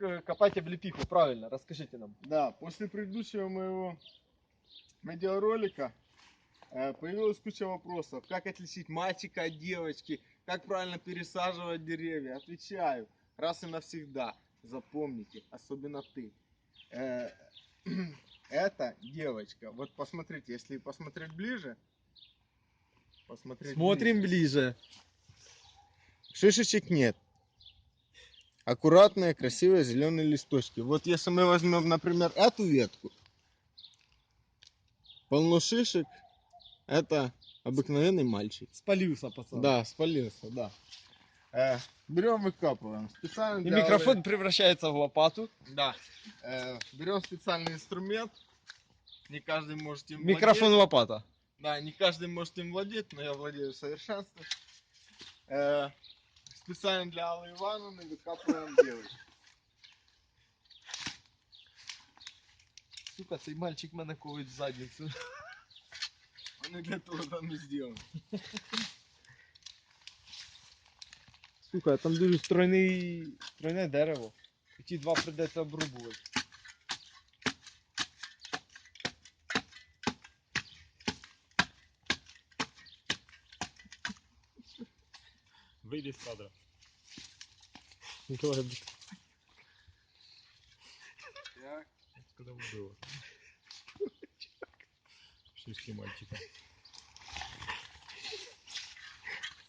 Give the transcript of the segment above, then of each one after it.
э, копать облепиху, правильно, расскажите нам. Да, после предыдущего моего видеоролика э, появилась куча вопросов. Как отличить мальчика от девочки? Как правильно пересаживать деревья? Отвечаю, раз и навсегда. Запомните, особенно ты. Э, Это девочка. Вот посмотрите, если посмотреть ближе. Посмотреть Смотрим ближе. ближе. Шишечек нет. Аккуратные, красивые зеленые листочки. Вот если мы возьмем, например, эту ветку, полно шишек, это обыкновенный мальчик. Спалился, пацан. Да, спалился, да. Э, берем, выкапываем. Специально И микрофон превращается в лопату. Да. Э, берем специальный инструмент. Не каждый может им Микрофон владеть. лопата. Да, не каждый может им владеть, но я владею в совершенстве. Э, специально для Аллы Ивановны выкапываем девочку. Сука, цей мальчик мене ковить в задницю. Он и для того там и сделан. Сука, там дуже стройний, стройне дерево. І ті два придеться обрубувати. Вийди з кадра. Давай, Так. Когда было? Шишки мальчика.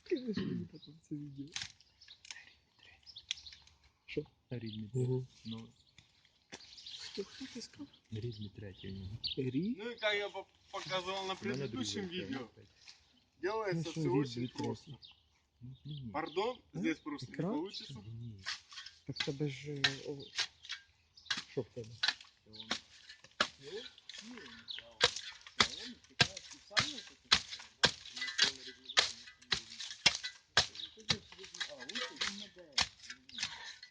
скажи мені потім це відео. Що? Рідний. Угу. Ну, Хто, хто ти сказав? рідний третій у нього. Рі? Ну и как я по- показывал на У мене предыдущем другий, видео, третій. делается Ну, все что, очень видно, просто. Ну, блін. Пардон, А? здесь просто не Экран? получится. Ні. Так в тебе ж... е, о, Що в тебе?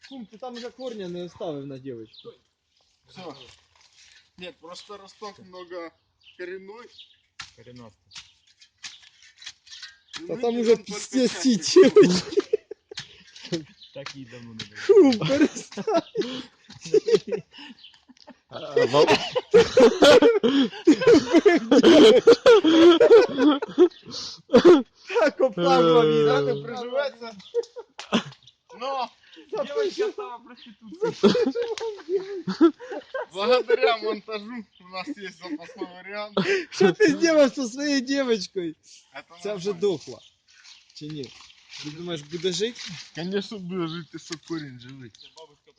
Кум, ти там вже корня не оставив на дівчинку. Все. Нет, просто росток много коренной. Коренастий. и Та мы там берем уже только пиздец часть ці ростка. дівчинки. Так їй давно не було. Кум, перестань. Так оплакала Да, він. не приживется. Но Девочка стала проституткой. благодаря монтажу у нас есть запасной вариант. Що ти зробив зі своєю дівчинкою? Это Ця вже нормально. дохла. Чи ні? Ти думаєш, буде жити? Конечно, буде жити, що корінь живий.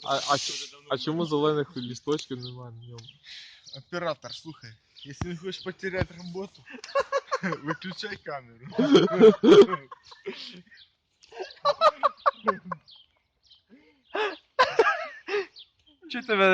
А, а, ч- а чому зелених лісточків немає на ньому? Оператор, слухай, если не хочешь потерять работу, выключай камеру. Чи тебе